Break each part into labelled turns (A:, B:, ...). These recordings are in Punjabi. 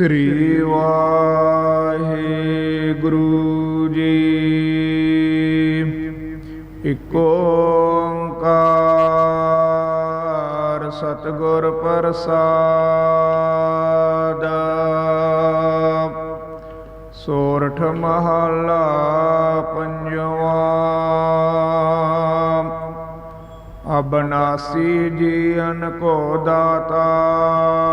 A: ਸ੍ਰੀ ਵਾਹਿਗੁਰੂ ਜੀ। ਇਕ ਓੰਕਾਰ ਸਤਿਗੁਰ ਪ੍ਰਸਾਦ। ਸੋਰਠ ਮਹਲਾ ਪੰਜਵਾ। ਅਬਨਾਸੀ ਜੀਵਨ ਕੋ ਦਾਤਾ।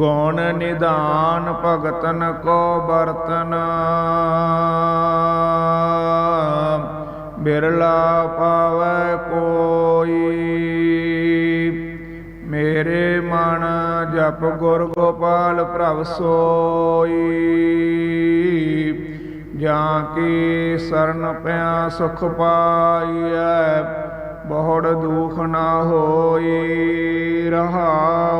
A: ਗੁਣ ਨਿਦਾਨ ਭਗਤਨ ਕੋ ਬਰਤਨ ਬਿਰਲਾ ਪਾਵੈ ਕੋਈ। ਮੇਰੇ ਮਨ ਜਪ ਗੁਰ ਗੋਪਾਲ ਪ੍ਰਭ ਸੋਈ। ਜਾਂ ਕੀ ਸਰਨ ਪਿਆ ਸੁਖ ਪਾਈਐ, ਬਹੁੜ ਦੁਖ ਨਾ ਹੋਈ ਰਹਾਓ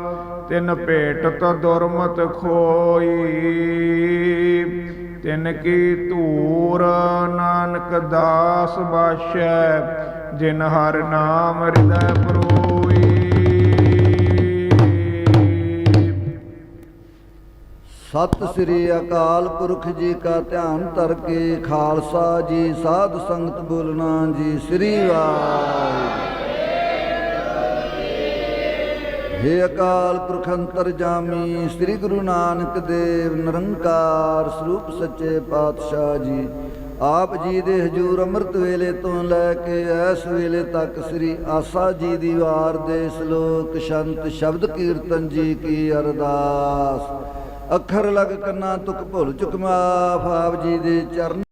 A: ਤਿਨ ਭੇਟਤ ਦੁਰਮਤ ਖੋਈ। ਤਿਨ ਕੀ ਧੂਰ ਨਾਨਕ ਦਾਸ ਬਾਸ਼ੈ, ਜਿਨ ਹਰ ਨਾਮ ਹਿਰਦੈ ਪਰੋਈ।
B: ਸਤਿ ਸ੍ਰੀ ਅਕਾਲ ਪੁਰਖ ਜੀ ਕਾ ਧਿਆਨ ਧਰ ਕੇ ਖਾਲਸਾ ਜੀ, ਸਾਧ ਸੰਗਤ ਬੋਲਣਾ ਜੀ, ਸ੍ਰੀ ਵਾਹਿਗੁਰੂ। ਹੇ ਅਕਾਲ ਪੁਰਖ ਅੰਤਰ ਜਾਮੀ, ਸ੍ਰੀ ਗੁਰੂ ਨਾਨਕ ਦੇਵ, ਨਿਰੰਕਾਰ ਸਰੂਪ ਸੱਚੇ ਪਾਤਸ਼ਾਹ ਜੀ। ਆਪ ਜੀ ਦੇ ਹਜੂਰ ਅੰਮ੍ਰਿਤ ਵੇਲੇ ਤੋਂ ਲੈ ਕੇ ਇਸ ਵੇਲੇ ਤੱਕ ਸ੍ਰੀ ਆਸਾ ਜੀ ਦੀ ਵਾਰ ਦੇ ਸ਼ਲੋਕ, ਸ਼ੰਤ ਸ਼ਬਦ ਕੀਰਤਨ ਜੀ ਕੀ ਅਰਦਾਸ। ਅੱਖਰ ਲਗ ਕੰਨਾ ਤੁਕ ਭੁੱਲ ਚੁਕ ਮਾਫ, ਆਪ ਜੀ ਦੇ ਚਰਨ